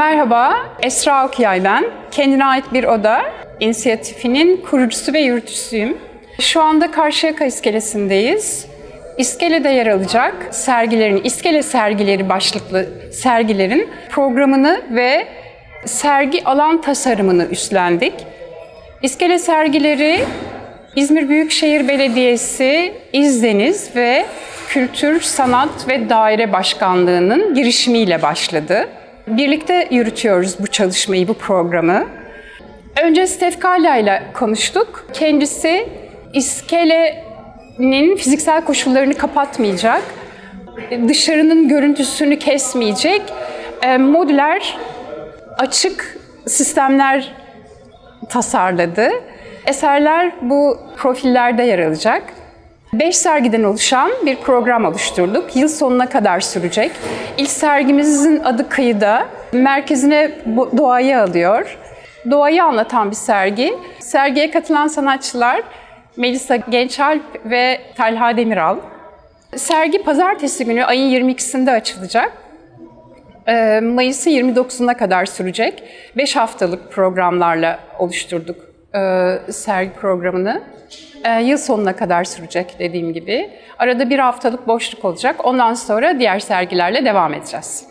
Merhaba, Esra Okuyay ben. Kendine ait bir oda inisiyatifinin kurucusu ve yürütücüsüyüm. Şu anda Karşıyaka İskelesi'ndeyiz. İskele'de yer alacak sergilerin, İskele sergileri başlıklı sergilerin programını ve sergi alan tasarımını üstlendik. İskele sergileri İzmir Büyükşehir Belediyesi, İzdeniz ve Kültür, Sanat ve Daire Başkanlığı'nın girişimiyle başladı. Birlikte yürütüyoruz bu çalışmayı, bu programı. Önce Stef Kala ile konuştuk. Kendisi iskelenin fiziksel koşullarını kapatmayacak, dışarının görüntüsünü kesmeyecek, e, modüler açık sistemler tasarladı. Eserler bu profillerde yer alacak. Beş sergiden oluşan bir program oluşturduk. Yıl sonuna kadar sürecek. İlk sergimizin adı Kıyıda. Merkezine doğayı alıyor. Doğayı anlatan bir sergi. Sergiye katılan sanatçılar Melisa Gençalp ve Talha Demiral. Sergi pazartesi günü ayın 22'sinde açılacak. Ee, Mayıs'ın 29'una kadar sürecek. 5 haftalık programlarla oluşturduk e, sergi programını. E, Yıl sonuna kadar sürecek dediğim gibi. Arada bir haftalık boşluk olacak. Ondan sonra diğer sergilerle devam edeceğiz.